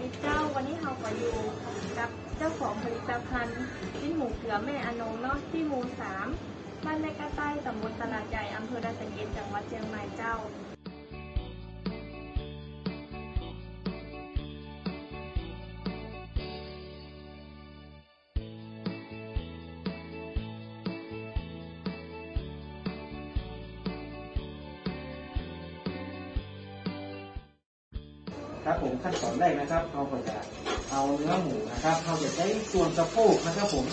ดีเจ้าวันนี้เราก็อยู่กับเจ้าของผลิตภัณฑ์ลิ้นหมูเกลือแม่อนงเนาะที่หมู่สามบ้านแม่กระใต้ตำบลตลาดใหญ่อำเภอดาสเก็ดจังหวัดเชียงใหม่เจ้า ครับผมขั้นตอนแรกนะครับเราก็จะเอาเนื้อหมูนะครับเราจะใช้ส่วนสะโพกนะครับ ผม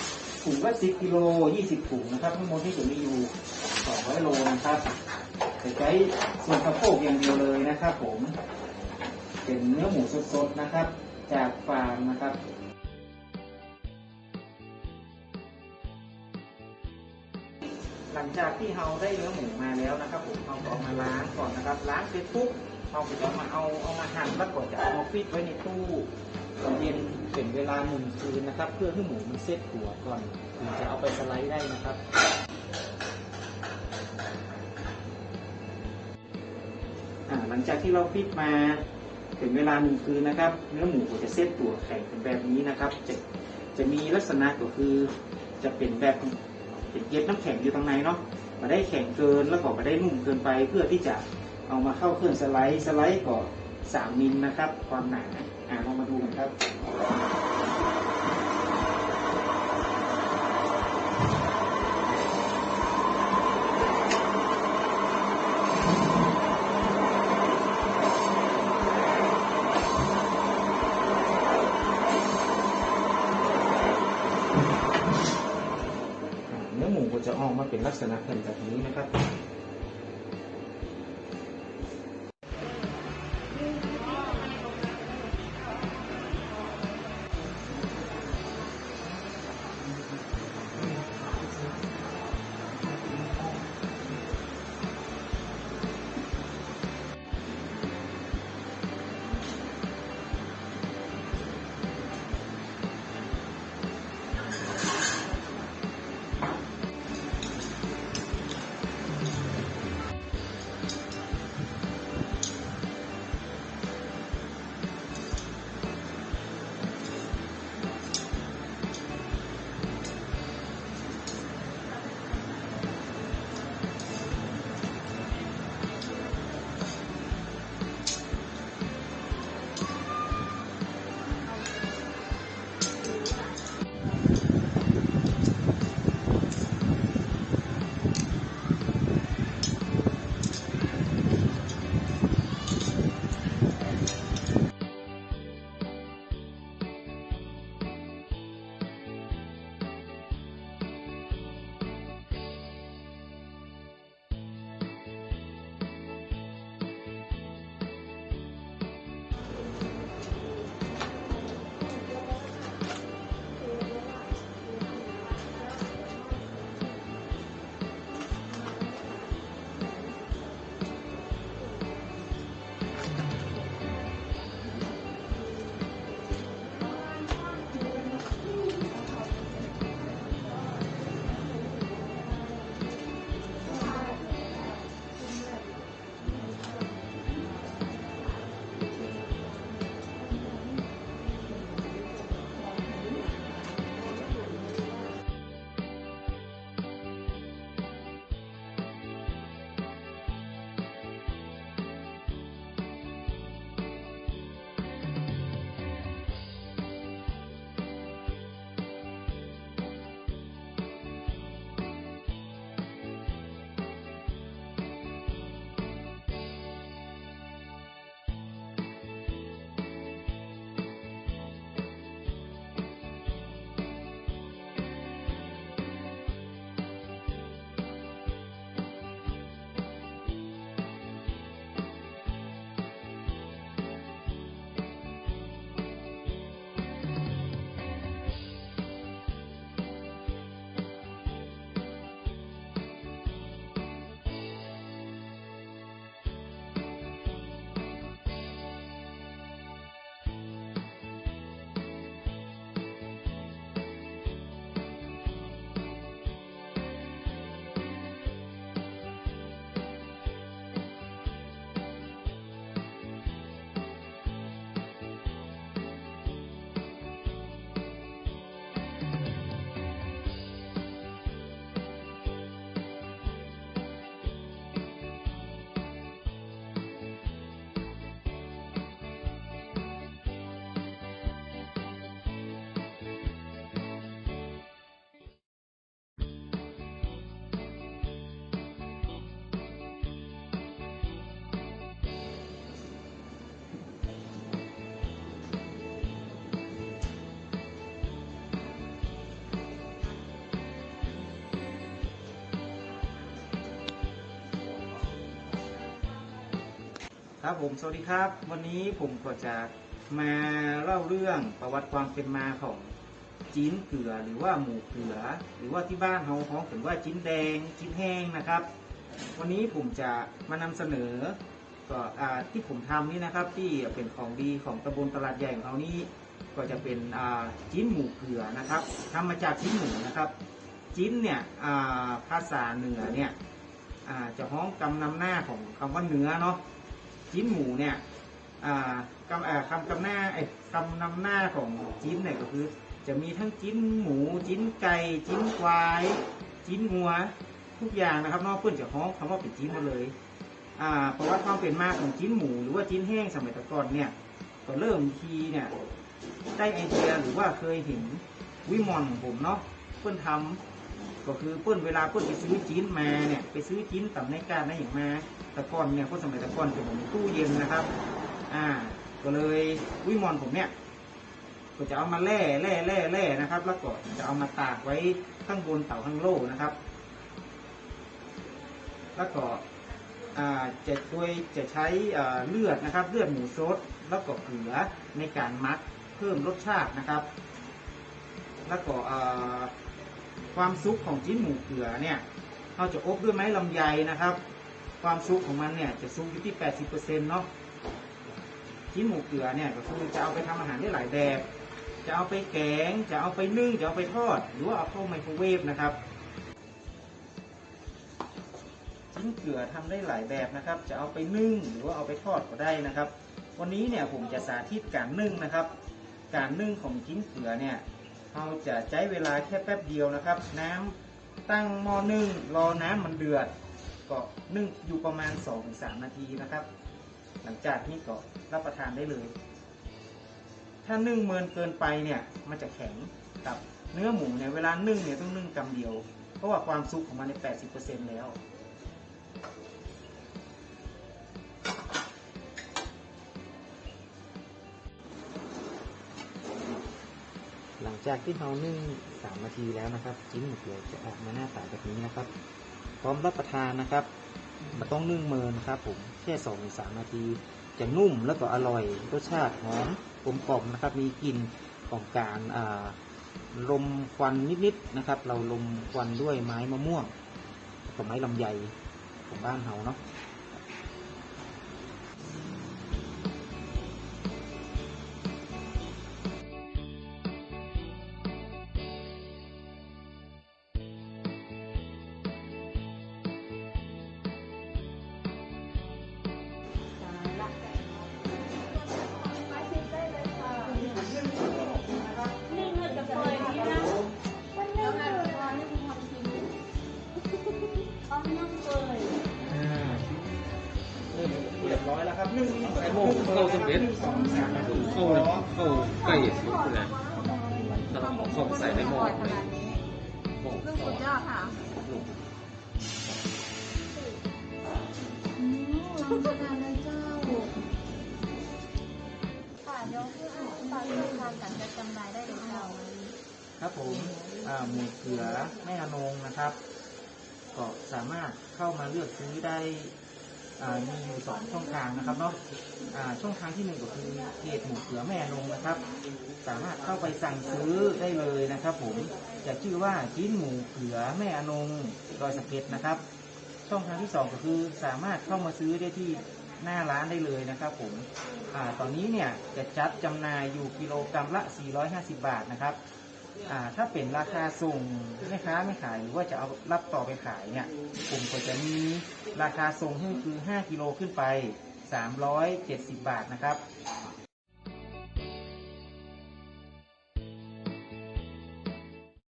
ถุงละ10กิโล20ถุงนะครับทั้งหมดที่จะมีอยู่200โลนะครับจะใช้ส่วนสะโพกอย่างเดียวเลยนะครับ ผมเป็นเนื้อหมูสดๆนะครับ จากฟาร์มนะครับหลังจากที่เราได้เนื้อหมูมาแล้วนะครับ ผมเราก็เอามาล้างก่อนนะครับ ล้างเสร็จปุ๊บ เราก็จะเอามาเอาเอามาหั่นแล้วก็จะเอามาฟิตไว้ในตู้เย็นเป็นเวลาหนึ่งคืนนะครับ เพื่อให้หมูมันเซ็ตตัวก่อนถึงจะเอาไปสไลด์ได้นะครับหลังจากที่เราฟิตมาเป็นเวลาหนึ่งคืนนะครับเนื้อหมูจะเซ็ตตัวแข็งเป็นแบบนี้นะครับ จะจะมีลักษณะก็คือ จะเป็นแบบเป็นเย็บน้ำแข็งอยู่ตรงในเนาะมาได้แข็งเกินแล้วก็มาได้นุ่มเกินไปเพื่อที่จะ เอามาเข้าเครื่องสไลด์สไลด์ก็3มิลนะครับ ความหนาอ่าเรามาดูกันครับเนื้อหมูก็จะออกมาเป็นลักษณะเป็นแบบนี้นะครับ ครับผมสวัสดีครับ วันนี้ผมก็จะมาเล่าเรื่องประวัติความเป็นมาของจีนเกลือหรือว่าหมูเกลือ หรือว่าที่บ้านเราฮ้องถึงว่าจีนแดงจีนแห้งนะครับ วันนี้ผมจะมานำเสนอก็ที่ผมทำนี่นะครับ ที่เป็นของดีของตำบลตลาดใหญ่ของเรานี่ก็จะเป็นจีนหมูเกลือนะครับทำมาจากจีนหมูนะครับจีนเนี่ยภาษาเหนือเนี่ยจะฮ้องกำนำหน้าของคำว่าเนื้อเนาะ จิ้นหมูเนี่ยอ่ากำคำกำหน้าไอ้คำนำหน้าของจิ้นเนี่ยก็คือ จะมีทั้งจิ้นหมู จิ้นไก่ จิ้นควาย จิ้นงัว ทุกอย่างนะครับนอกเพื่อนจะฮ้องคำว่าเป็นจิ้นหมดเลยอ่าประวัติความเป็นมาของจิ้นหมูหรือว่าจิ้นแห้งสมัยตะก่อนเนี่ยก็เริ่มทีเนี่ยได้ไอเดียหรือว่าเคยเห็นวิมอนของผมเนาะเพื่อนทำ ก็คือเพื่อนเวลาเพื่อนไปซื้อจิ้นมาเนี่ยไปซื้อจิ้นต่ำในการได้อย่างมาแต่ก่อนเนี่ยคนสมัยแต่ก่อนผมตู้เย็นนะครับ อ่า ก็เลยวิมอนผมเนี่ยก็จะเอามาแล่แล่แล่แล่นะครับ แล้วก็จะเอามาตากไว้ข้างบนเต่าข้างโล่นะครับ แล้วก็อ่าจะโดยจะใช้อ่าเลือดนะครับ เลือดหมูสดแล้วก็เกลือในการมัดเพิ่มรสชาตินะครับ แล้วก็อ่า ความซุปของจิ้นหมูเกลือเนี่ยเราจะอบด้วยไม้ลำไยนะครับ ความซุปของมันเนี่ยจะซุปอยู่ที่ 80%เนาะชิ้นหมูเกลือเนี่ยก็คือจะเอาไปทำอาหารได้หลายแบบ จะเอาไปแกง จะเอาไปนึ่ง จะเอาไปทอด หรือว่าเอาเข้าไมโครเวฟนะครับชิ้นเกลือทำได้หลายแบบนะครับ จะเอาไปนึ่งหรือว่าเอาไปทอดก็ได้นะครับ วันนี้เนี่ยผมจะสาธิตการนึ่งนะครับ การนึ่งของชิ้นเกลือเนี่ย เราจะใช้เวลาแค่แป๊บเดียวนะครับ น้ำตั้งหม้อนึ่งรอน้ำมันเดือดก็นึ่งอยู่ประมาณ 2-3 นาทีนะครับ หลังจากนี้ก็รับประทานได้เลย ถ้านึ่งเมินเกินไปเนี่ยมันจะแข็งครับเนื้อหมูเนี่ยเวลานึ่งเนี่ยต้องนึ่งกำเดียว เพราะว่าความสุกของมันใน 80%แล้ว จากที่เรานึ่ง3นาทีแล้วนะครับชิ้นหมูเกลือจะออกมาหน้าตาแบบนี้นะครับ พร้อมรับประทานนะครับมันต้องนึ่งเมินครับ ผมแค่2อถึงสนาที จะนุ่มแล้วก็อร่อยรสชาติหอมกลมกล่อมนะครับ มีกลิ่นของการอ่าลมควันนิดๆนะครับ เราลมควันด้วยไม้มะม่วงกับไม้ลำไยของบ้านเฮาเนาะ เข้าสเปซสองสามนาทีเข้าเข้าใกล้สุดเลยแล้วเราเข้าใส่ในหม้อหม้อสุดยอดค่ะอืมลองทานเลยเจ้าค่ะเดี๋ยวคืออ่านตอนที่ทานกันจะจำได้ได้เลยเจ้าครับผมอ่าหมูเขือแม่อนงนะครับ ก็สามารถเข้ามาเลือกซื้อได้ มีอยู่สองช่องทางนะครับเนาะช่องทางที่หนึ่งก็คือเพจหมูเขือแม่อนงนะครับ สามารถเข้าไปสั่งซื้อได้เลยนะครับ ผมจะชื่อว่าจิ้นหมูเขือแม่อนงรอยสะเก็ดนะครับ ช่องทางที่สองก็คือสามารถเข้ามาซื้อได้ที่หน้าร้านได้เลยนะครับ ผมอตอนนี้เนี่ยจะจัดจำหน่ายอยู่กิโลกรัมละ 450 บาทนะครับ อ่าถ้าเป็นราคาส่งแม่ค้าไม่ขายหรือว่าจะเอารับต่อไปขายเนี่ยผมก็จะมีราคาส่งให้คือ 5 กิโลขึ้นไป 370 บาทนะครับ